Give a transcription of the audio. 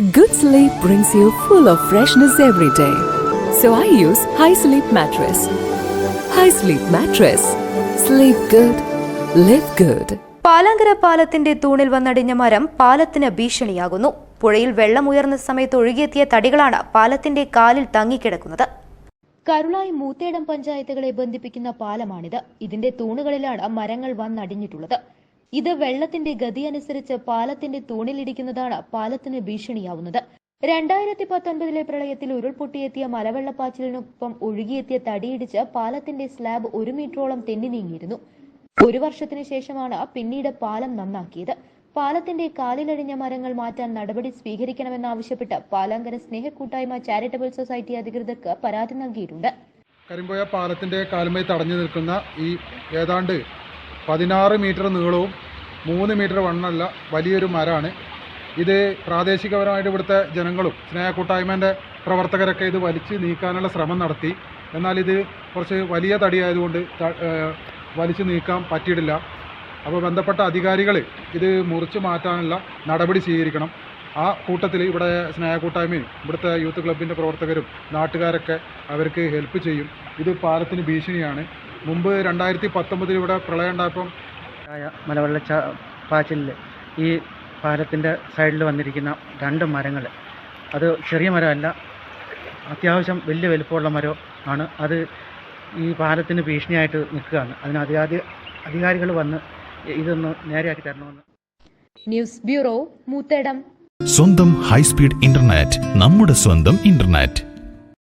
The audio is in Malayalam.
Good sleep brings you full of freshness every day. So I use High Sleep Mattress. High Sleep Mattress. Sleep good. Live good. Palankara പാലത്തിന്റെ തൂണിൽ വന്നടിഞ്ഞ മരം പാലത്തിന് ഭീഷണിയാകുന്നു പുഴയിൽ വെള്ളം ഉയർന്ന സമയത്ത് ഒഴുകിയെത്തിയ തടികളാണ് പാലത്തിന്റെ കാലിൽ തങ്ങിക്കിടക്കുന്നത് കരുളായി മൂത്തേടം പഞ്ചായത്തുകളെ ബന്ധിപ്പിക്കുന്ന പാലമാണിത് ഇതിന്റെ തൂണുകളിലാണ് മരങ്ങൾ വന്നടിഞ്ഞിട്ടുള്ളത് ഇത് വെള്ളത്തിന്റെ ഗതി അനുസരിച്ച് പാലത്തിന്റെ തൂണിലിടിക്കുന്നതാണ് പാലത്തിന് ഭീഷണിയാവുന്നത്. രണ്ടായിരത്തി പത്തൊൻപതിലെ പ്രളയത്തിൽ ഉരുൾപൊട്ടിയെത്തിയ മലവെള്ളപ്പാച്ചിലിനൊപ്പം ഒഴുകിയെത്തിയ തടിയിടിച്ച് പാലത്തിന്റെ സ്ലാബ് ഒരു മീറ്ററോളം തെന്നി നീങ്ങിയിരുന്നു. ഒരു വർഷത്തിനു ശേഷമാണ് പിന്നീട് പാലം നന്നാക്കിയത്. പാലത്തിന്റെ കാലിലഴിഞ്ഞ മരങ്ങൾ മാറ്റാൻ നടപടി സ്വീകരിക്കണമെന്നാവശ്യപ്പെട്ട് പാലാങ്കര സ്നേഹക്കൂട്ടായ്മ ചാരിറ്റബിൾ സൊസൈറ്റി അധികൃതർക്ക് പരാതി നൽകിയിട്ടുണ്ട്. കരിമ്പോയ പാലത്തിന്റെ കാലുമായി തടഞ്ഞു നിൽക്കുന്ന ഈ ഏതാണ്ട് പതിനാറ് മീറ്റർ നീളവും മൂന്ന് മീറ്റർ വണ്ണല്ല വലിയൊരു മരമാണ്. ഇത് പ്രാദേശികപരമായിട്ട് ഇവിടുത്തെ ജനങ്ങളും സ്നേഹക്കൂട്ടായ്മേന്റെ പ്രവർത്തകരൊക്കെ ഇത് വലിച്ച് നീക്കാനുള്ള ശ്രമം നടത്തി. എന്നാൽ ഇത് കുറച്ച് വലിയ തടിയായതുകൊണ്ട് വലിച്ചു നീക്കാൻ പറ്റിയിട്ടില്ല. അപ്പോൾ ബന്ധപ്പെട്ട അധികാരികൾ ഇത് മുറിച്ച് മാറ്റാനുള്ള നടപടി സ്വീകരിക്കണം. ആ കൂട്ടത്തിൽ ഇവിടെ സ്നേഹക്കൂട്ടായ്മയും ഇവിടുത്തെ യൂത്ത് ക്ലബിന്റെ പ്രവർത്തകരും നാട്ടുകാരൊക്കെ അവർക്ക് ഹെൽപ്പ് ചെയ്യും. ഇത് പാലത്തിന് ഭീഷണിയാണ്. മുമ്പ് രണ്ടായിരത്തി പത്തൊമ്പതിൽ ഇവിടെ പ്രളയം ഉണ്ടായപ്പം മലവെള്ള പാച്ചിലിൽ ഈ പാലത്തിന്റെ സൈഡിൽ വന്നിരിക്കുന്ന രണ്ട് മരങ്ങൾ. അത് ചെറിയ മരമല്ല അത്യാവശ്യം വലിയ വലുപ്പമുള്ള മരം ആണ് അത് ഈ പാലത്തിന് ഭീഷണിയായിട്ട് നിൽക്കുകയാണ്. അതിന് അധികാരി അധികാരികൾ വന്ന് ഇതൊന്ന് നേരെയാക്കി തരണമെന്ന്. News bureau Moothedam. സ്വന്തം ഹൈസ്പീഡ് ഇന്റർനെറ്റ് നമ്മുടെ സ്വന്തം ഇന്റർനെറ്റ്.